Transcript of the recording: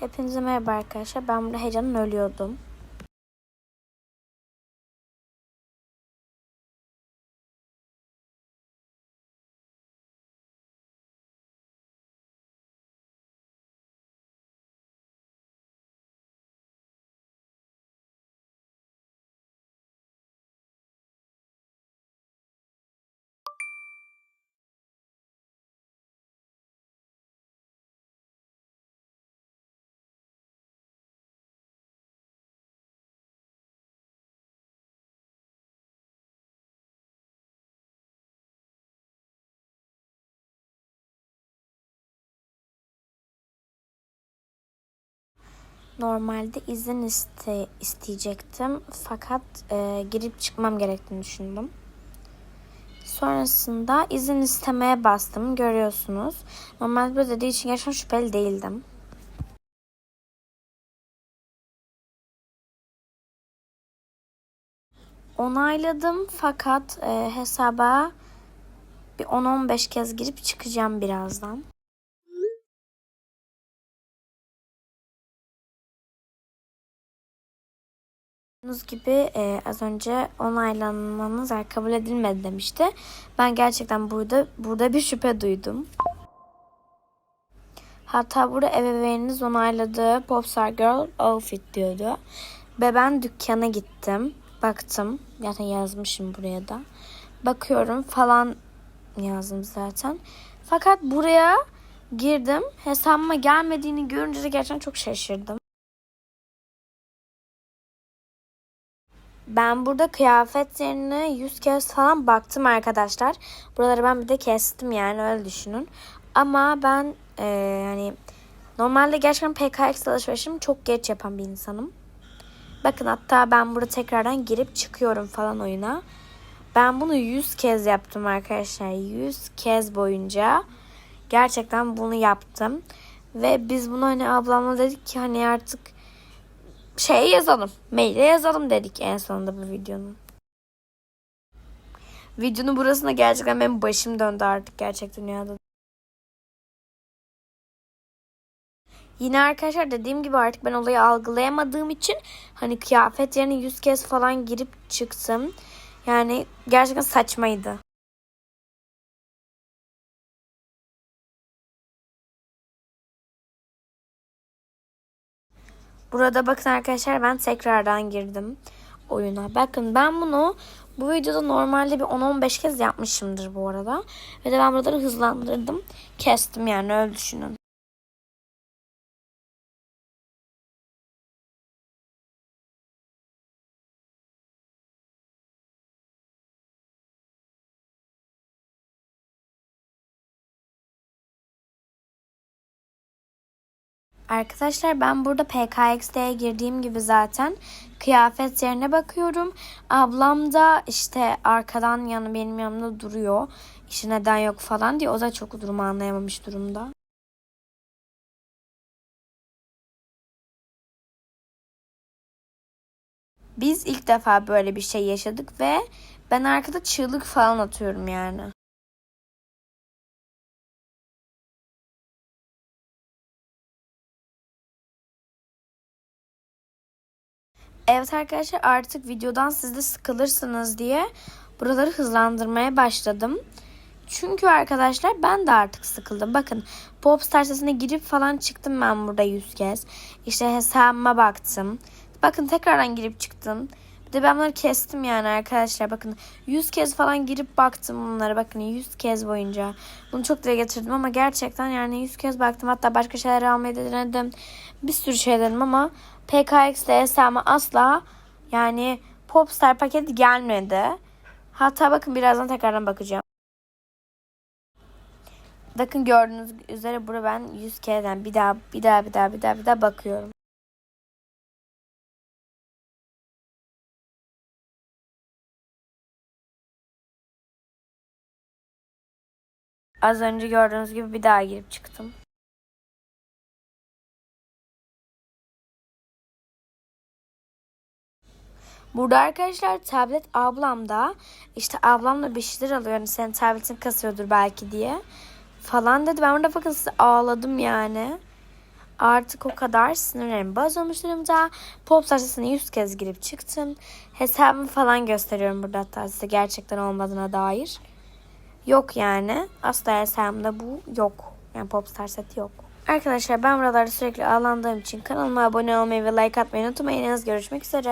Hepinize merhaba arkadaşlar. Ben burada heyecanla ölüyordum. Normalde izin iste, isteyecektim. Fakat e, girip çıkmam gerektiğini düşündüm. Sonrasında izin istemeye bastım. Görüyorsunuz. Normalde böyle dediği için gerçekten şüpheli değildim. Onayladım fakat e, hesaba bir 10-15 kez girip çıkacağım birazdan. Gördüğünüz gibi e, az önce onaylanmanız eğer kabul edilmedi demişti. Ben gerçekten burada burada bir şüphe duydum. Hatta burada ebeveyniniz onayladığı Popstar Girl outfit diyordu. Ve ben dükkana gittim. Baktım. Zaten yazmışım buraya da. Bakıyorum falan yazdım zaten. Fakat buraya girdim. Hesabıma gelmediğini görünce de gerçekten çok şaşırdım. Ben burada kıyafet yerine 100 kez falan baktım arkadaşlar. Buraları ben bir de kestim yani öyle düşünün. Ama ben e, yani normalde gerçekten PKX alışverişimi çok geç yapan bir insanım. Bakın hatta ben burada tekrardan girip çıkıyorum falan oyuna. Ben bunu 100 kez yaptım arkadaşlar. 100 kez boyunca gerçekten bunu yaptım. Ve biz bunu hani ablamla dedik ki hani artık şeye yazalım. Maile yazalım dedik en sonunda bu videonun. Videonun burasına gerçekten benim başım döndü artık gerçek dünyada. Yine arkadaşlar dediğim gibi artık ben olayı algılayamadığım için hani kıyafet yerine 100 kez falan girip çıktım. Yani gerçekten saçmaydı. Burada bakın arkadaşlar ben tekrardan girdim oyuna. Bakın ben bunu bu videoda normalde bir 10-15 kez yapmışımdır bu arada. Ve de ben buraları hızlandırdım. Kestim yani öyle düşünün. Arkadaşlar ben burada PKX'de girdiğim gibi zaten kıyafet yerine bakıyorum. Ablam da işte arkadan yanı benim yanımda duruyor. İşte neden yok falan diye o da çok durumu anlayamamış durumda. Biz ilk defa böyle bir şey yaşadık ve ben arkada çığlık falan atıyorum yani. Evet arkadaşlar artık videodan siz de sıkılırsınız diye buraları hızlandırmaya başladım. Çünkü arkadaşlar ben de artık sıkıldım. Bakın Popstar sitesine girip falan çıktım ben burada 100 kez. İşte hesabıma baktım. Bakın tekrardan girip çıktım. Bir de ben bunları kestim yani arkadaşlar. Bakın 100 kez falan girip baktım bunlara. Bakın 100 kez boyunca. Bunu çok dile getirdim ama gerçekten yani 100 kez baktım. Hatta başka şeyler almayı denedim. Bir sürü şey denedim ama PKX ile hesabıma asla yani Popstar paketi gelmedi. Hatta bakın birazdan tekrardan bakacağım. Bakın gördüğünüz üzere burada ben 100 kereden bir daha bir daha bir daha bir daha bir daha bakıyorum. Az önce gördüğünüz gibi bir daha girip çıktım. Burada arkadaşlar tablet ablamda işte ablamla bir şeyler alıyor. Yani senin tabletin kasıyordur belki diye falan dedi. Ben burada bakın size ağladım yani. Artık o kadar sinirlerim bozulmuş durumda. Popstar sitesine 100 kez girip çıktım. Hesabımı falan gösteriyorum burada hatta size gerçekten olmadığına dair. Yok yani. Asla hesabımda bu yok. Yani Popstar seti yok. Arkadaşlar ben buralarda sürekli ağlandığım için kanalıma abone olmayı ve like atmayı unutmayınız. Görüşmek üzere.